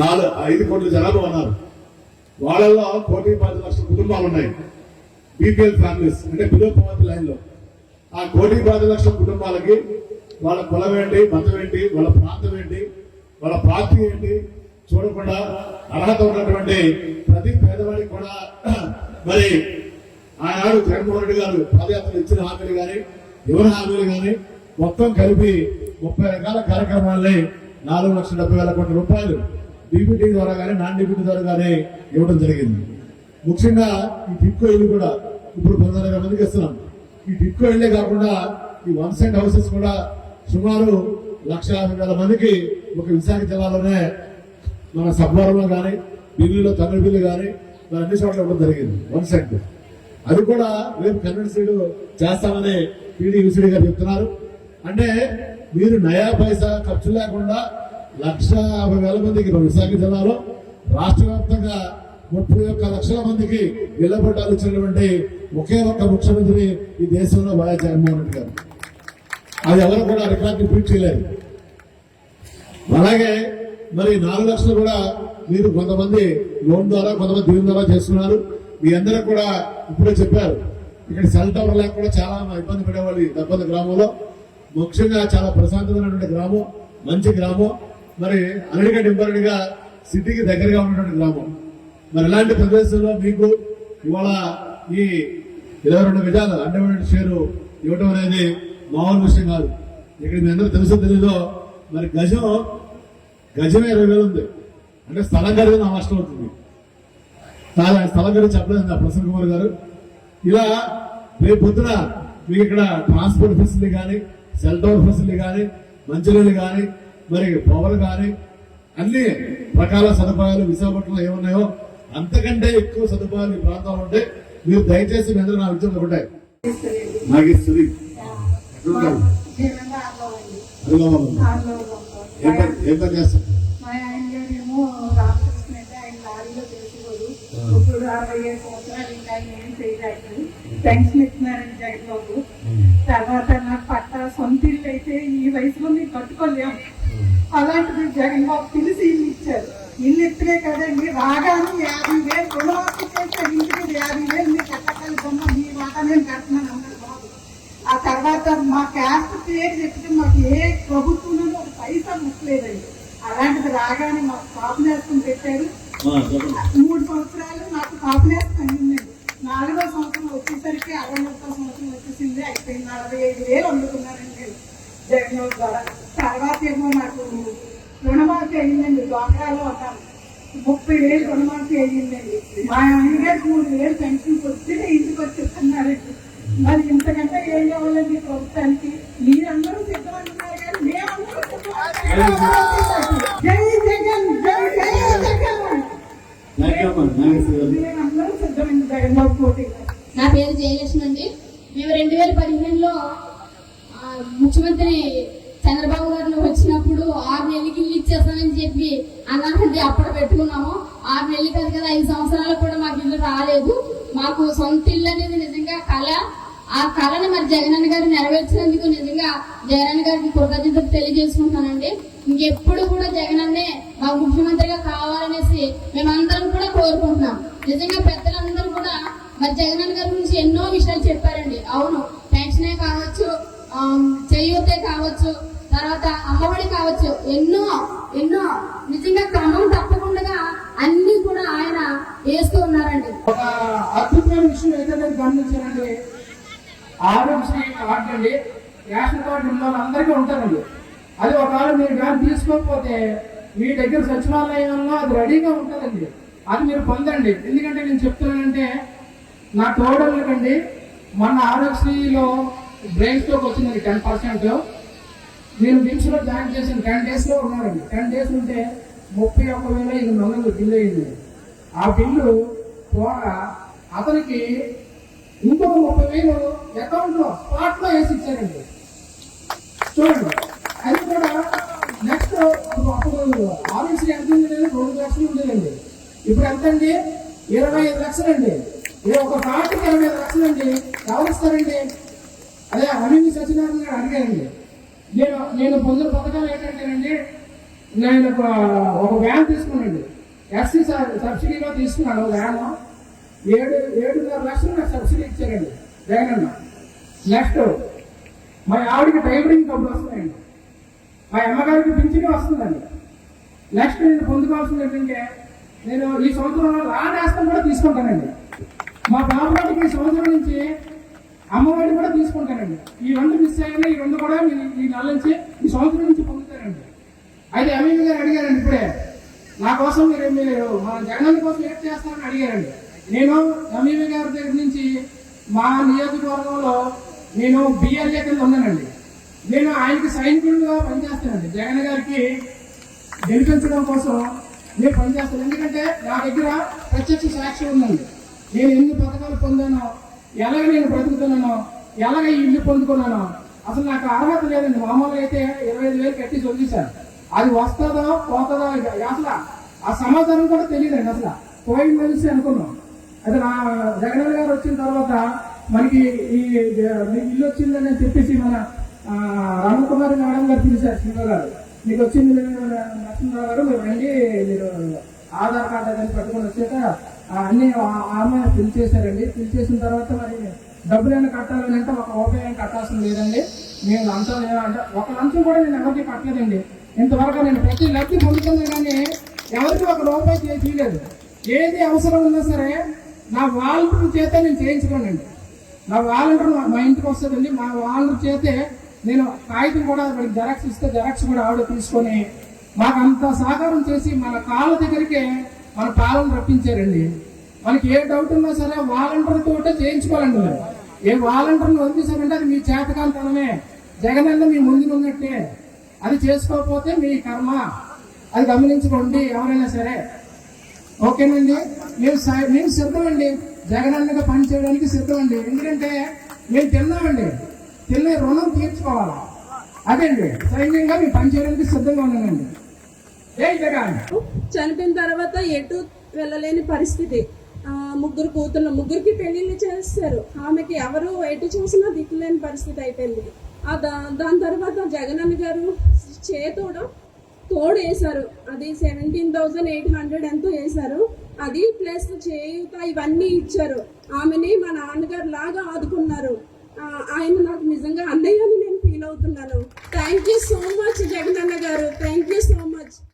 నాలుగు ఐదు కోట్ల జనాభా ఉన్నారు. వాళ్ళల్లో కోటి పది లక్షల కుటుంబాలు ఉన్నాయి. బీపీఎల్ ఫ్యామిలీస్ అంటే బిలో పవర్టీ లైన్లో. ఆ కోటి పది లక్షల కుటుంబాలకి వాళ్ళ కులం ఏంటి మతం ఏంటి వాళ్ళ ప్రాంతం ఏంటి వాళ్ళ పార్టీ ఏంటి చూడకుండా అర్హత ఉన్నటువంటి ప్రతి పేదవాడికి కూడా మరి ఆనాడు జగన్మోహన్ రెడ్డి గారు పాదయాత్ర ఇచ్చిన హామీలు కానీ ఎవరి హామీలు కానీ మొత్తం కలిపి ముప్పై రకాల కార్యక్రమాలని నాలుగు లక్షల డెబ్బై వేల కోట్ల రూపాయలు డీబీటీ ద్వారా కానీ నాన్ డీబీటీ ద్వారా కానీ ఇవ్వడం జరిగింది. ముఖ్యంగా ఈ టిక్కో ఇల్లు కూడా ఇప్పుడు పంతొమ్మిది మందికి ఇస్తున్నాం. ఈ టిక్కో ఇల్లే కాకుండా ఈ వన్ సెంట్ హౌసెస్ కూడా సుమారు లక్ష వేల మందికి ఒక విశాఖ జిల్లాలోనే మన సబ్వరంలో కానీ బిల్లులో తమిళ బిల్లు కానీ మన అన్ని చోట్ల ఇవ్వడం జరిగింది. One cent. అది కూడా రేపు కన్నడ సైడ్ చేస్తామని పీడీ విసిడి గారు చెప్తున్నారు. అంటే మీరు నయా పైసా ఖర్చు లేకుండా లక్ష యాభై వేల మందికి విశాఖ జిల్లాలో రాష్ట్ర వ్యాప్తంగా ముప్పై ఒక్క లక్షల మందికి ఇళ్ళ పట్టాలు ఇచ్చినటువంటి ఒకే ఒక్క ముఖ్యమంత్రి ఈ దేశంలో వైఎస్ జగన్మోహన్ రెడ్డి గారు. అది ఎవరు కూడా రికార్డు రిపీట్ చేయలేదు. అలాగే మరి నాలుగు లక్షలు కూడా మీరు కొంతమంది లోన్ ద్వారా కొంతమంది దీని ద్వారా చేస్తున్నారు. మీ అందరూ కూడా ఇప్పుడే చెప్పారు. ఇక్కడ సెల్ టవర్ లేక కూడా చాలా ఇబ్బంది పడేవాళ్ళు దెబ్బతి గ్రామంలో. ముఖ్యంగా చాలా ప్రశాంతమైనటువంటి గ్రామం మంచి గ్రామం. మరి అన్నిటికంటే ఇంపార్టెంట్ సిటీకి దగ్గరగా ఉన్నటువంటి గ్రామం. మరి ఇలాంటి ప్రదేశంలో మీకు ఇవాళ ఈ ఇరవై రెండు గజాలు అండమైన షేరు ఇవ్వటం అనేది మామూలు విషయం కాదు. ఇక్కడ మీ అందరూ తెలుసో తెలీదో మరి గజం గజమే ఇరవై వేలు ఉంది. అంటే స్థలం ఖరీదు నా నష్టం అవుతుంది. చాలా స్థలం గారి చెప్పలేదు ప్రసన్న కుమార్ గారు. ఇలా రేపు పొద్దున మీకు ఇక్కడ ట్రాన్స్పోర్ట్ ఫెసిలిటీ కానీ సెల్ టవర్ ఫెసిలిటీ కానీ మంచినీళ్ళు కానీ మరి పవర్ కానీ అన్ని రకాల సదుపాయాలు విశాఖపట్నంలో ఏమున్నాయో అంతకంటే ఎక్కువ సదుపాయాలు ఈ ప్రాంతంలో ఉంటే మీరు దయచేసి మీ అందరూ నా విద్య ఒకటే నాగేశ్వరి. ఏం పని చేస్తారు? ఇప్పుడు అరవై ఏడు సంవత్సరాలు ఇంకా ఏం చేయలేదు. పెన్షన్ ఇస్తున్నారని జగన్బాబు తర్వాత నాకు పట్ట సొంత ఇల్లు అయితే ఈ వయసులో మీరు కట్టుకోలేము. అలాంటిది జగన్ బాబు పిలిచి ఇల్లు ఇచ్చారు. ఇల్లు ఇప్పుడే కదండి రాగానే యాభై వేలు రుణమాఫీ చేశారు ఇంటికి యాభై వేలు మీరు కట్టకాలి బొమ్మ మీ వాటా నేను కడుతున్నాను అన్నారు బాబు. ఆ తర్వాత మా క్యాస్ట్ పేరు చెప్తే మాకు ఏ ప్రభుత్వంలో ఒక పైసా ముట్టలేదండి అలాంటిది రాగానే మాకు కాపు నేస్తం పెట్టారు మూడు సంవత్సరాలు నాకు కాపు నేస్తం అయిందండి. నాలుగో సంవత్సరం వచ్చేసరికి అరవై ఒకటో సంవత్సరం వచ్చేసింది అయిపోయింది. నలభై ఐదు వేలు వండుకున్నారండి జగన్ ద్వారా తర్వాత ఏమో నాకు రుణమాఫీ అయిందండి డోకరాలో ఉన్నాను ముప్పై వేలు రుణమాఫీ అయ్యిందండి మా ఆయన గారికి మూడు వేలు పెన్షన్ పొద్దున ఇంటికి వచ్చి ఇస్తున్నారండి. మరి ఇంతకంటే ఏం కావాలండి ప్రభుత్వానికి? మీరందరూ కానీ మేమందరూ. జై జగన్ జై జై జగన్. మేమందరూ సిద్ధమండి నా పేరు జయలక్ష్మి అండి. మేము రెండు వేల పదిహేనులో ఆ, ముఖ్యమంత్రి చెప్పి అన్నారంటే అప్పుడు పెట్టుకున్నాము. ఆరు నెలలు కాదు కదా ఐదు సంవత్సరాలకు కూడా మాకు ఇల్లు రాలేదు. మాకు సొంత ఇల్లు అనేది నిజంగా కళ. ఆ కళని మరి జగనన్న గారు నెరవేర్చినందుకు నిజంగా జగనన్న గారికి కృతజ్ఞతలు తెలియజేసుకుంటానండి ఇంకెప్పుడు కూడా జగనన్నే మా ముఖ్యమంత్రిగా కావాలనేసి మేమందరం కూడా కోరుకుంటున్నాం. నిజంగా పెద్దలందరూ కూడా మరి జగనన్న గారి గురించి ఎన్నో విషయాలు చెప్పారండి. అవును పెన్షనే కావచ్చు చేయూతే కావచ్చు తర్వాత అమ్మఒడి కావచ్చు ఎన్నో నిజంగా క్రమం తప్పకుండా అన్ని కూడా ఆయన వేస్తూ ఉన్నారండి. ఒక అద్భుతమైన విషయం ఏంటంటే గమనించానండి ఆరోగ్యశ్రీ కార్డు అండి రేషన్ కార్డు ఉన్న వాళ్ళందరికీ ఉంటారండి. అది ఒకవేళ మీరు వ్యాన్ తీసుకోకపోతే మీ దగ్గర సచివాలయంలో అది రెడీగా ఉంటుందండి. అది మీరు పొందండి. ఎందుకంటే నేను చెప్తున్నానంటే నా కండి. మన ఆరోగ్యశ్రీలో బ్రెయిన్ స్ట్రోక్ వచ్చిందండి టెన్ పర్సెంట్. నేను బిమ్స్లో జాయిన్ చేసిన టెన్ డేస్లో ఉన్నారండి టెన్ డేస్ ఉంటే ముప్పై ఒక్క వేల ఎనిమిది వందలు బిల్లు అయింది. ఆ బిల్లు పోగా అతనికి ఇంకొక ముప్పై వేలు అకౌంట్లో స్పాట్లో వేసి ఇచ్చారండి. చూడండి. అది కూడా నెక్స్ట్ అప్పుడు ఆఫీస్ ఎంత ఉండేది రెండు లక్షలు ఉండేదండి ఇప్పుడు ఎంత అండి ఇరవై ఐదు లక్షలు అండి ఇది ఒక కార్డుకి ఇరవై ఐదు లక్షలు అండి ఎవరు ఇస్తారండి? అదే అనిమి సత్యనారాయణ గారు అడిగారండి. నేను నేను పొందిన పథకాలు ఏంటంటేనండి నేను ఒక ఒక వ్యాన్ తీసుకున్నాండి ఎస్సీ సబ్సిడీలో తీసుకున్నాను వ్యాన్. ఏడు ఏడున్నర లక్షలు నాకు సబ్సిడీ ఇచ్చారండి జగన్ అన్న నెక్స్ట్ మా ఆవిడకి టైలరింగ్ డబ్బులు వస్తున్నాయండి. మా అమ్మగారికి పింఛనే వస్తుందండి. నెక్స్ట్ నేను పొందుకోవాల్సింది ఏంటంటే నేను ఈ సంవత్సరంలో లాన్ నేస్తం కూడా తీసుకుంటానండి. మా బాబుగారికి ఈ సంవత్సరం నుంచి అమ్మఒడి కూడా తీసుకుంటారండి. ఈ రెండు మిస్ అయినా ఈ రెండు కూడా మీరు ఈ నెల నుంచి ఈ సంవత్సరం నుంచి పొందుతారండి. అయితే అమీన్ గారు అడిగారండి ఇప్పుడే నా కోసం మీరు మీరు మన జగన్ కోసం ఏం చేస్తారని అడిగారండి. నేను అమీన్ గారి దగ్గర నుంచి మా నియోజకవర్గంలో నేను బిఎల్ఏ కింద ఉన్నానండి. నేను ఆయనకి సైనికులుగా పనిచేస్తానండి. జగన్ గారికి గెలిపించడం కోసం నేను పనిచేస్తాను. ఎందుకంటే నా దగ్గర ప్రత్యక్ష సాక్షి ఉందండి. నేను ఎన్ని పథకాలు పొందానో ఎలాగ నేను బ్రతుకుతున్నానో ఎలాగ ఇల్లు పొందుకున్నానో అసలు నాకు అర్హత లేదండి మామూలుగా అయితే ఇరవై ఐదు వేలు కట్టి చదివించాను అది వస్తుందో పోతుందో అసలు ఆ సమాచారం కూడా తెలియదండి అసలు పోయి మనిషి అనుకున్నాం అయితే నా జగన్ గారు వచ్చిన తర్వాత మనకి ఈ మీకు ఇల్లు వచ్చిందని చెప్పేసి మన రామకుమారి మేడం గారు పిలిచారు శివ గారు మీకు వచ్చింది నరసింహరావు గారు మీరు రండి మీరు ఆధార్ కార్డు అదని పట్టుకొని వచ్చాక అన్ని ఆ- ఆమె ఫిల్ చేశారండి ఫిల్ చేసిన తర్వాత మరి డబ్బులైనా కట్టాలని అంటే ఒక రూపాయి కట్టాల్సిన లేదండి. నేను లంచం లేదంటే ఒక లంచం కూడా నేను ఎవరికి కట్టలేదండి. ఇంతవరకు నేను ప్రతి లబ్ధి పొందుతుంది కానీ ఎవరికి ఒక రూపాయి చేయలేదు ఏది అవసరం ఉన్నా సరే నా వాలంటీర్ చేతే నేను చేయించుకోనండి. నా వాలంటీర్ మా- ఇంటికి వస్తుందండి. మా వాలంటీర్ చేతే నేను కాగితం కూడా వాడికి జెరాక్స్ ఇస్తే జెరాక్స్ కూడా ఆవిడ తీసుకొని మాకు అంత సహకారం చేసి మన కాళ్ళ దగ్గరికే మన పాలన రప్పించారండి. మనకి ఏ డౌట్ ఉన్నా సరే వాలంటీర్ తోటే చేయించుకోవాలండి మీరు. ఏ వాలంటీర్ని వదిలేశారంటే అది మీ చేతకాలతనమే జగన్ అన్న మీ ముందు ఉన్నట్టే. అది చేసుకోకపోతే మీ కర్మ. అది గమనించుకోండి ఎవరైనా సరే. ఓకేనండి? మేము మేము సిద్ధమండి. జగనన్నగా పని చేయడానికి సిద్ధమండి. ఎందుకంటే మేము తిన్నామండి. తిన్న రుణం తీయించుకోవాలా అదే అండి సైన్యంగా మేము పని చేయడానికి సిద్ధంగా ఉన్నానండి చనిపోయిన తర్వాత ఎటు వెళ్ళలేని పరిస్థితి. ముగ్గురు కూతుర్లు ముగ్గురికి పెళ్ళిళ్ళు చేస్తారు. ఆమెకి ఎవరు ఎటు చూసినా దిక్కులేని పరిస్థితి అయిపోయింది. ఆ దా- దాని తర్వాత జగనన్న గారు చేతోడు తోడు వేశారు. అది సెవెంటీన్ థౌసండ్ ఎయిట్ హండ్రెడ్ ఎంతో వేశారు. అది ప్లస్ చేయుత ఇవన్నీ ఇచ్చారు. ఆమెని మా నాన్నగారు లాగా ఆదుకున్నారు. ఆయన నాకు నిజంగా అన్నయ్య అని నేను ఫీల్ అవుతున్నాను. Thank you so much Jagananna గారు. Thank you so much